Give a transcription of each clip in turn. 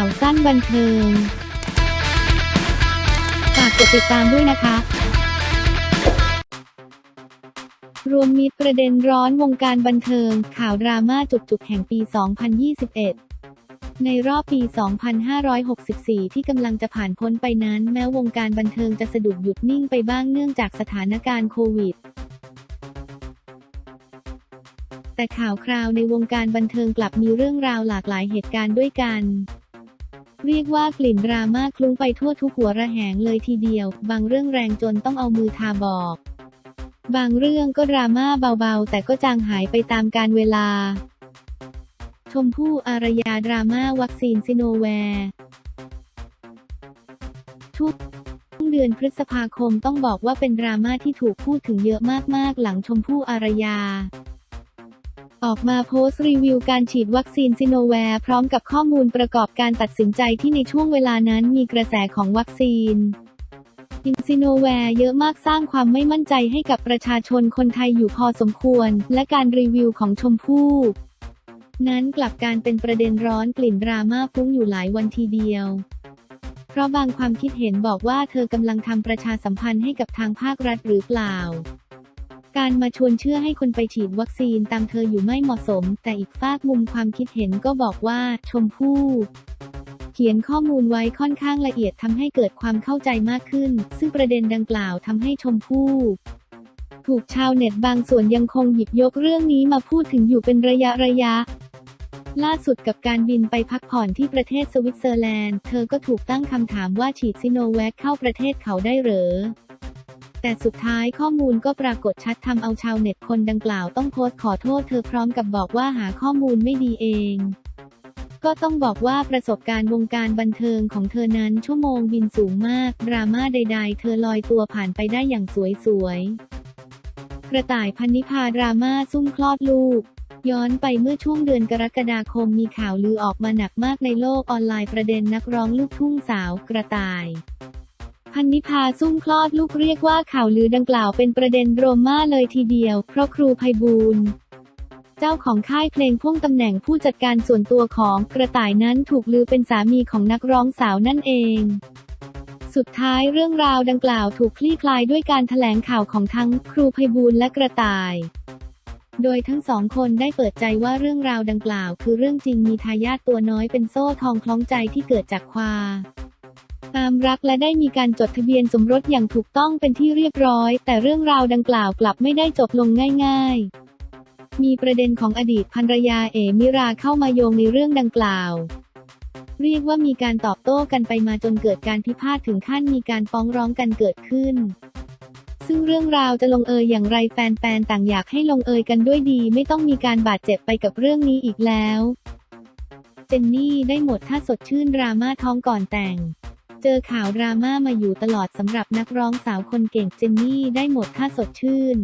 าวสั้นบันเทิง ฝากกดติดตามด้วยนะคะ รวมมิตรประเด็นร้อนวงการบันเทิง ข่าวดราม่าจุกๆแห่งปี 2021ในรอบปี 2564 ที่กำลังจะผ่านพ้นไปนั้น แม้วงการบันเทิงจะสะดุดหยุดนิ่งไปบ้างเนื่องจากสถานการณ์โควิด แต่ข่าวคราวในวงการบันเทิงกลับมีเรื่องราวหลากหลายเหตุการณ์ด้วยกัน เรียกว่ากลิ่นดราม่าคลุ้งไปทั่วทุกหัวระแหงเลยทีเดียว บางเรื่องแรงจนต้องเอามือทาบอก บางเรื่องก็ดราม่าเบาๆ แต่ก็จางหายไปตามกาลเวลา ชมพู่อารยาดราม่าวัคซีนซิโนแวร์ช่วงเดือนพฤษภาคมต้องบอกว่าเป็นดราม่าที่ถูกพูดถึงเยอะมากๆ หลังชมพู่อารยา ออกมาโพสต์รีวิวการฉีดวัคซีนซิโนแวร์พร้อมกับข้อมูลประกอบการตัดสินใจที่ในช่วงเวลานั้นมีกระแสของวัคซีนอินซิโนแวร์เยอะมากสร้างความไม่มั่นใจให้กับประชาชนคนไทยอยู่พอสมควร และการรีวิวของชมพู่นั้นกลับการเป็นประเด็นร้อนกลิ่นดราม่าฟุ้งอยู่หลายวันทีเดียว เพราะบางความคิดเห็นบอกว่าเธอกำลังทำประชาสัมพันธ์ให้กับทางภาครัฐหรือเปล่า การมาชวนเชื่อให้คนไปฉีดวัคซีนตามเธออยู่ไม่เหมาะสม แต่อีกฝากมุมความคิดเห็นก็บอกว่า ชมพู่เขียนข้อมูลไว้ค่อนข้างละเอียดทำให้เกิดความเข้าใจมากขึ้น ซึ่งประเด็นดังกล่าวทำให้ชมพู่ถูกชาวเน็ตบางส่วนยังคงหยิบยกเรื่องนี้มาพูดถึงอยู่เป็นระยะระยะ ล่าสุดกับการบินไปพักผ่อนที่ประเทศสวิตเซอร์แลนด์ เธอก็ถูกตั้งคำถามว่าฉีดซิโนแวคเข้าประเทศเขาได้หรือ แต่สุดท้ายข้อมูลก็ปรากฏชัดทำเอาชาวเน็ตคนดังกล่าวต้องโพสต์ขอโทษเธอพร้อมกับบอกว่าหาข้อมูลไม่ดีเอง ก็ต้องบอกว่าประสบการณ์วงการบันเทิงของเธอนั้นชั่วโมงบินสูงมาก ดราม่าใด ๆ เธอลอยตัวผ่านไปได้อย่างสวยๆ กระต่ายพันนิพาดราม่าซุ่มคลอดลูกย้อนไปเมื่อช่วงเดือนกรกฎาคมมีข่าวลือออกมาหนักมากในโลกออนไลน์ประเด็นนักร้องลูกทุ่งสาวกระต่าย พันนิพาซุ่มคลอดลูกเรียกว่าข่าวลือดังกล่าวเป็นประเด็นโรม่าเลยทีเดียว เพราะครูไพบูลเจ้าของค่ายเพลงพ่วงตำแหน่งผู้จัดการส่วนตัวของกระต่ายนั้นถูกลือเป็นสามีของนักร้องสาวนั่นเอง สุดท้ายเรื่องราวดังกล่าวถูกคลี่คลายด้วยการแถลงข่าวของทั้งครูไพบูลและกระต่ายโดยทั้งสองคนได้เปิดใจว่าเรื่องราวดังกล่าว คือเรื่องจริงมีทายาทตัวน้อยเป็นโซ่ทองคล้องใจที่เกิดจากความ ตามรักและได้มีการจดทะเบียนสมรสอย่างถูกต้องเป็นที่เรียบร้อย แต่เรื่องราวดังกล่าวกลับไม่ได้จบลงง่าย ๆ มีประเด็นของอดีตภรรยาเอมิราเข้ามาโยงในเรื่องดังกล่าว เรียกว่ามีการตอบโต้กันไปมาจนเกิดการพิพาทถึงขั้นมีการฟ้องร้องกันเกิดขึ้น ซึ่งเรื่องราวจะลงเอยอย่างไรแฟนๆต่างอยากให้ลงเอยกันด้วยดี ไม่ต้องมีการบาดเจ็บไปกับเรื่องนี้อีกแล้ว เจนนี่ได้หมดถ้าสดชื่นดราม่าท้องก่อนแต่ง เจอข่าวดราม่ามาอยู่ตลอดสำหรับนักร้องสาวคนเก่งเจนนี่ได้หมดถ้าสดชื่น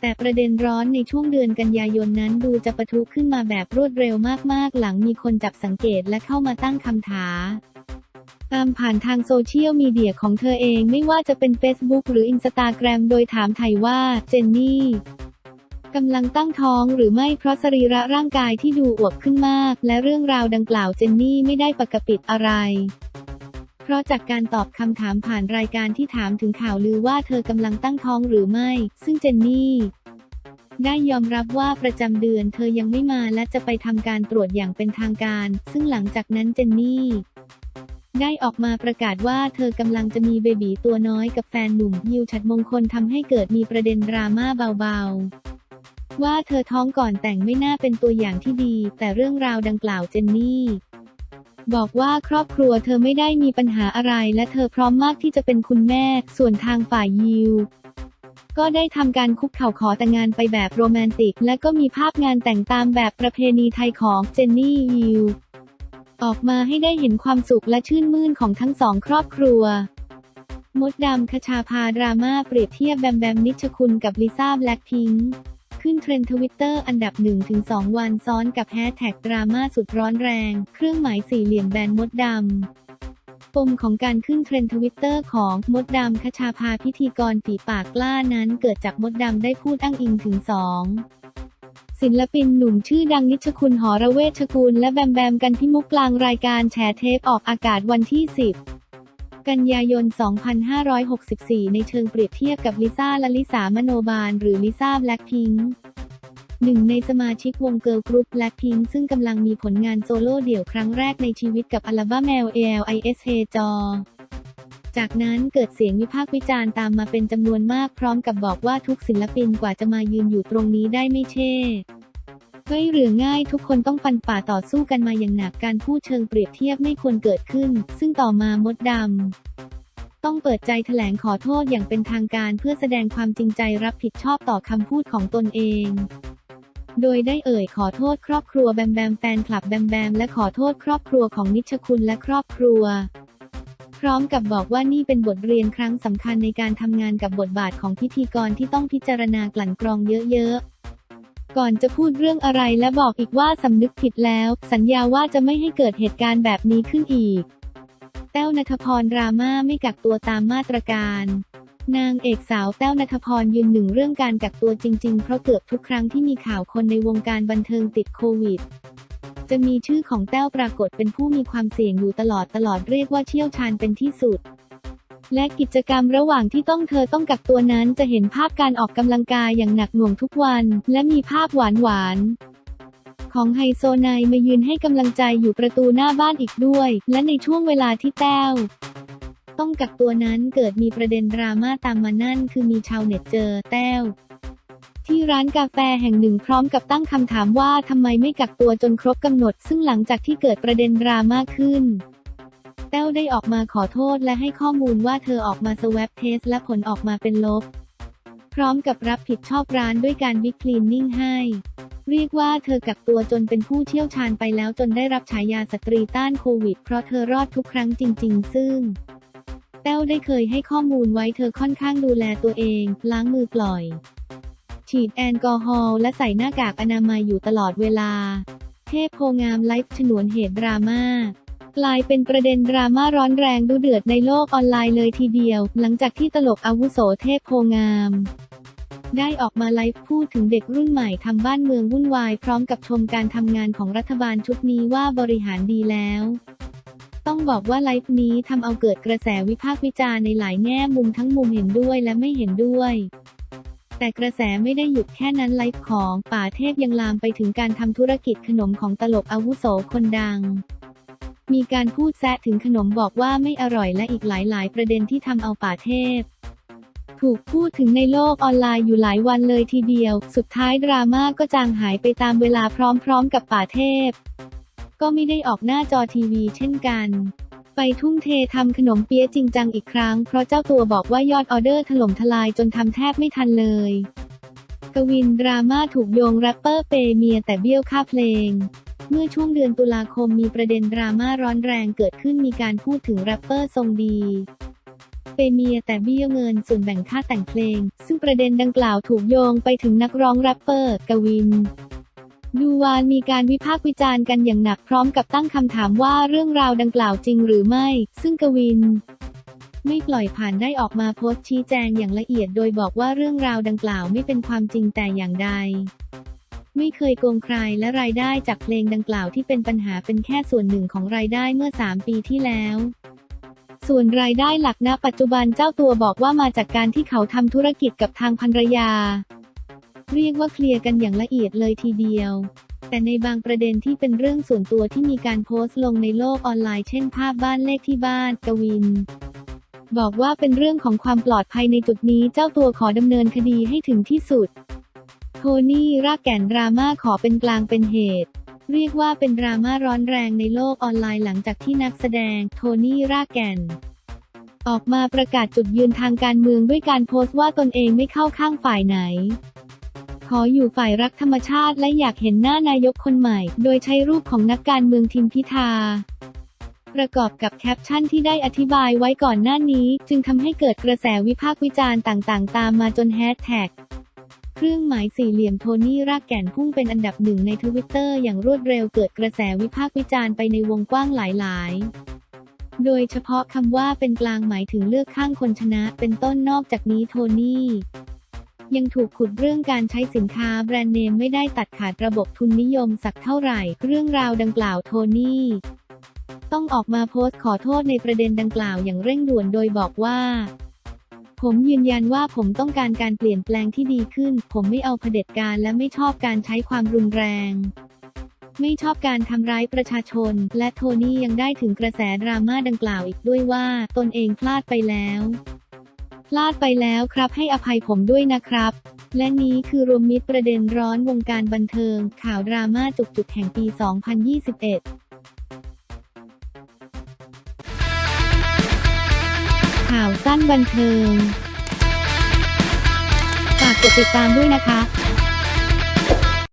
แต่ประเด็นร้อนในช่วงเดือนกันยายนนั้นดูจะปะทุขึ้นมาแบบรวดเร็วมากๆ หลังมีคนจับสังเกตและเข้ามาตั้งคำถามตามผ่านทางโซเชียลมีเดียของเธอเองไม่ว่าจะเป็น Facebook หรือ Instagram โดยถามไทยว่าเจนนี่กำลังตั้งท้องหรือไม่เพราะสรีระร่างกายที่ดูอวบขึ้นมาก และเรื่องราวดังกล่าวเจนนี่ไม่ได้ปกปิดอะไร เพราะจากการตอบคำถามผ่านรายการที่ถามถึงข่าวลือว่าเธอกำลังตั้งท้องหรือไม่ ซึ่งเจนนี่ได้ยอมรับว่าประจำเดือนเธอยังไม่มาและจะไปทำการตรวจอย่างเป็นทางการ ซึ่งหลังจากนั้นเจนนี่ได้ออกมาประกาศว่าเธอกำลังจะมีเบบีตัวน้อยกับแฟนหนุ่มยิวฉัดมงคลทำให้เกิดมีประเด็นดราม่าเบาๆ ว่าเธอท้องก่อนแต่งไม่น่าเป็นตัวอย่างที่ดี แต่เรื่องราวดังกล่าวเจนนี่ บอกว่าครอบครัวเธอไม่ได้มีปัญหาอะไร และเธอพร้อมมากที่จะเป็นคุณแม่ ส่วนทางฝ่ายยิวก็ได้ทำการคุกเข่าขอแต่งงานไปแบบโรแมนติก และก็มีภาพงานแต่งตามแบบประเพณีไทยของเจนนี่ยิวออกมาให้ได้เห็นความสุขและชื่นมื่นของทั้งสองครอบครัว มดดำคชาพาดราม่าเปรียบเทียบแบมแบมนิชคุณกับลิซ่าแบล็คพิงค์ ขึ้นเทรนด์ทวิตเตอร์อันดับ 1-2 วันซ้อนกับแฮชแท็กดราม่าสุดร้อนแรง เครื่องหมายสี่เหลี่ยมแบนมดดำปมของการขึ้นเทรนด์ทวิตเตอร์ของมดดำคชาพาพิธีกรฝีปากกล้านั้นเกิดจากมดดำได้พูดอ้างอิงถึงสองศิลปินหนุ่มชื่อดังนิชคุณหอระเวชกุลและแบมแบมกันพิมุกกลางรายการแฉเทปออกอากาศวันที่ 10 กันยายน 2564 ในเชิงเปรียบเทียบกับลิซ่าและลิสามโนบาล หรือลิซ่าแบล็คพิงค์หนึ่งในสมาชิกวงเกิร์ลกรุ๊ปแบล็คพิงซึ่งกำลังมีผลงานโซโล่เดี่ยวครั้งแรกในชีวิตกับอัลบั้ม L L I S H จอจากนั้นเกิดเสียงวิพากษ์วิจารณ์ตามมาเป็นจำนวนมากพร้อมกับบอกว่าทุกศิลปินกว่าจะมายืนอยู่ตรงนี้ได้ไม่เช่ เฮ้ยเรือง่ายทุกคนต้องฟันฝ่าต่อสู้กันมาอย่างหนักการพูดเชิงเปรียบเทียบไม่ควรเกิดขึ้น ซึ่งต่อมามดดำต้องเปิดใจแถลงขอโทษอย่างเป็นทางการเพื่อแสดงความจริงใจรับผิดชอบต่อคำพูดของตนเอง โดยได้เอ่ยขอโทษครอบครัวแบมแบมแฟนคลับแบมแบมและขอโทษครอบครัวของนิชคุณและครอบครัวพร้อมกับบอกว่านี่เป็นบทเรียนครั้งสำคัญในการทำงานกับบทบาทของพิธีกรที่ต้องพิจารณากลั่นกรองเยอะๆ ก่อนจะพูดเรื่องอะไรและบอกอีกว่าสำนึกผิดแล้ว สัญญาว่าจะไม่ให้เกิดเหตุการณ์แบบนี้ขึ้นอีก แต้วนัทพรดราม่าไม่กักตัวตามมาตรการ นางเอกสาวแต้วนัทพรยืนหนึ่งเรื่องการกักตัวจริงๆ เพราะเกือบทุกครั้งที่มีข่าวคนในวงการบันเทิงติดโควิดจะมีชื่อของแต้วปรากฏเป็นผู้มีความเสี่ยงอยู่ตลอดตลอดเรียกว่าเชี่ยวชาญเป็นที่สุด และกิจกรรมระหว่างที่ต้องเธอต้องกักตัวนั้นจะเห็นภาพการออกกำลังกายอย่างหนักหน่วงทุกวัน และมีภาพหวานหวานๆของไฮโซไนมายืนให้กำลังใจอยู่ประตูหน้าบ้านอีกด้วย และในช่วงเวลาที่แต้วต้องกักตัวนั้นเกิดมีประเด็นดราม่าตามมานั่น คือมีชาวเน็ตเจอแต้วที่ร้านกาแฟแห่งหนึ่งพร้อมกับตั้งคำถามว่าทำไมไม่กักตัวจนครบกำหนด ซึ่งหลังจากที่เกิดประเด็นดราม่าขึ้น แต้วได้ออกมาขอโทษและให้ข้อมูลว่าเธอออกมาสว a ปเทสและผลออกมาเป็นลบ พร้อมกับรับผิดชอบร้านด้วยการบิ๊กคลีนนิ่งให้ เรียกว่าเธอกักตัวจนเป็นผู้เชี่ยวชาญไปแล้วจนได้รับฉายาสตรีต้านโควิด เพราะเธอรอดทุกครั้งจริง ๆ ซึ่ง แต้วได้เคยให้ข้อมูลไว้เธอค่อนข้างดูแลตัวเอง ล้างมือปล่อย ฉีดแอลกอฮอล์และใส่หน้ากากอนามัยอยู่ตลอดเวลา เทพโพงามไลฟ์ฉนวนเหตุดราม่า กลายเป็นประเด็นดราม่าร้อนแรงดูเดือดในโลกออนไลน์เลยทีเดียว หลังจากที่ตลกอาวุโสเทพโพงาม ได้ออกมาไลฟ์พูดถึงเด็กรุ่นใหม่ทำบ้านเมืองวุ่นวายพร้อมกับชมการทำงานของรัฐบาลชุดนี้ว่าบริหารดีแล้วต้องบอกว่าไลฟ์นี้ทำเอาเกิดกระแสวิพากษ์วิจารณ์ในหลายแง่มุมทั้งมุมเห็นด้วยและไม่เห็นด้วย แต่กระแสไม่ได้หยุดแค่นั้นไลฟ์ของป่าเทพยังลามไปถึงการทำธุรกิจขนมของตลกอาวุโสคนดัง มีการพูดแซะถึงขนมบอกว่าไม่อร่อยและอีกหลาย ๆ ประเด็นที่ทำเอาป่าเทพ ถูกพูดถึงในโลกออนไลน์อยู่หลายวันเลยทีเดียว สุดท้ายดราม่าก็จางหายไปตามเวลาพร้อม ๆ กับป่าเทพ ก็ไม่ได้ออกหน้าจอทีวีเช่นกันไปทุ่มเททำขนมเปี๊ยะจริงจังอีกครั้ง เพราะเจ้าตัวบอกว่ายอดออเดอร์ถล่มทลายจนทำแทบไม่ทันเลย กวินดราม่าถูกโยงแรปเปอร์เปย์เมียแต่เบี้ยวค่าเพลง เมื่อช่วงเดือนตุลาคมมีประเด็นดราม่าร้อนแรงเกิดขึ้นมีการพูดถึงแรปเปอร์ทรงดีเปเมียแต่เบี้ยเงินส่วนแบ่งค่าแต่งเพลง ซึ่งประเด็นดังกล่าวถูกโยงไปถึงนักร้องแรปเปอร์กวิน ดูวานมีการวิพากษ์วิจารณ์กันอย่างหนักพร้อมกับตั้งคำถามว่าเรื่องราวดังกล่าวจริงหรือไม่ ซึ่งกวิน ไม่ปล่อยผ่านได้ออกมาโพสต์ชี้แจงอย่างละเอียด โดยบอกว่าเรื่องราวดังกล่าวไม่เป็นความจริงแต่อย่างใด ไม่เคยโกงใครและรายได้จากเพลงดังกล่าวที่เป็นปัญหาเป็นแค่ส่วนหนึ่งของรายได้เมื่อ 3 ปีที่แล้ว ส่วนรายได้หลักณปัจจุบันเจ้าตัวบอกว่ามาจากการที่เขาทำธุรกิจกับทางภรรยา เรียกว่าเคลียร์กันอย่างละเอียดเลยทีเดียว แต่ในบางประเด็นที่เป็นเรื่องส่วนตัวที่มีการโพสต์ลงในโลกออนไลน์เช่นภาพบ้านเลขที่บ้านกวินบอกว่าเป็นเรื่องของความปลอดภัยในจุดนี้เจ้าตัวขอดำเนินคดีให้ถึงที่สุด โทนี่รากแก่นดราม่าขอเป็นกลางเป็นเหตุ เรียกว่าเป็นดราม่าร้อนแรงในโลกออนไลน์หลังจากที่นักแสดงโทนี่รากแก่น ออกมาประกาศจุดยืนทางการเมืองด้วยการโพสต์ว่าตนเองไม่เข้าข้างฝ่ายไหน ขออยู่ฝ่ายรักธรรมชาติและอยากเห็นหน้านายกคนใหม่ โดยใช้รูปของนักการเมืองทิมพิธาประกอบกับแคปชั่นที่ได้อธิบายไว้ก่อนหน้านี้ จึงทำให้เกิดกระแสวิพากษ์วิจารณ์ต่างๆ ตามมาจนแฮชแท็ก เครื่องหมายสี่เหลี่ยมโทนี่รากแก่นพุ่งเป็นอันดับหนึ่งในทวิตเตอร์อย่างรวดเร็วเกิดกระแสวิพากษ์วิจารณ์ไปในวงกว้างหลาย ๆ โดยเฉพาะคำว่าเป็นกลางหมายถึงเลือกข้างคนชนะเป็นต้นนอกจากนี้โทนี่ยังถูกขุดเรื่องการใช้สินค้าแบรนด์เนมไม่ได้ตัดขาดระบบทุนนิยมสักเท่าไหร่ เรื่องราวดังกล่าวโทนี่ต้องออกมาโพสต์ขอโทษในประเด็นดังกล่าวอย่างเร่งด่วนโดยบอกว่า ผมยืนยันว่าผมต้องการการเปลี่ยนแปลงที่ดีขึ้น ผมไม่เอาเผด็จการและไม่ชอบการใช้ความรุนแรง ไม่ชอบการทำร้ายประชาชน และโทนี่ยังได้ถึงกระแสดราม่าดังกล่าวอีกด้วยว่า ตนเองพลาดไปแล้ว พลาดไปแล้วครับให้อภัยผมด้วยนะครับ และนี้คือรวมมิตรประเด็นร้อนวงการบันเทิง ข่าวดราม่าจุกๆแห่งปี 2021 สั้นบันเทิง ฝากกดติดตามด้วยนะคะ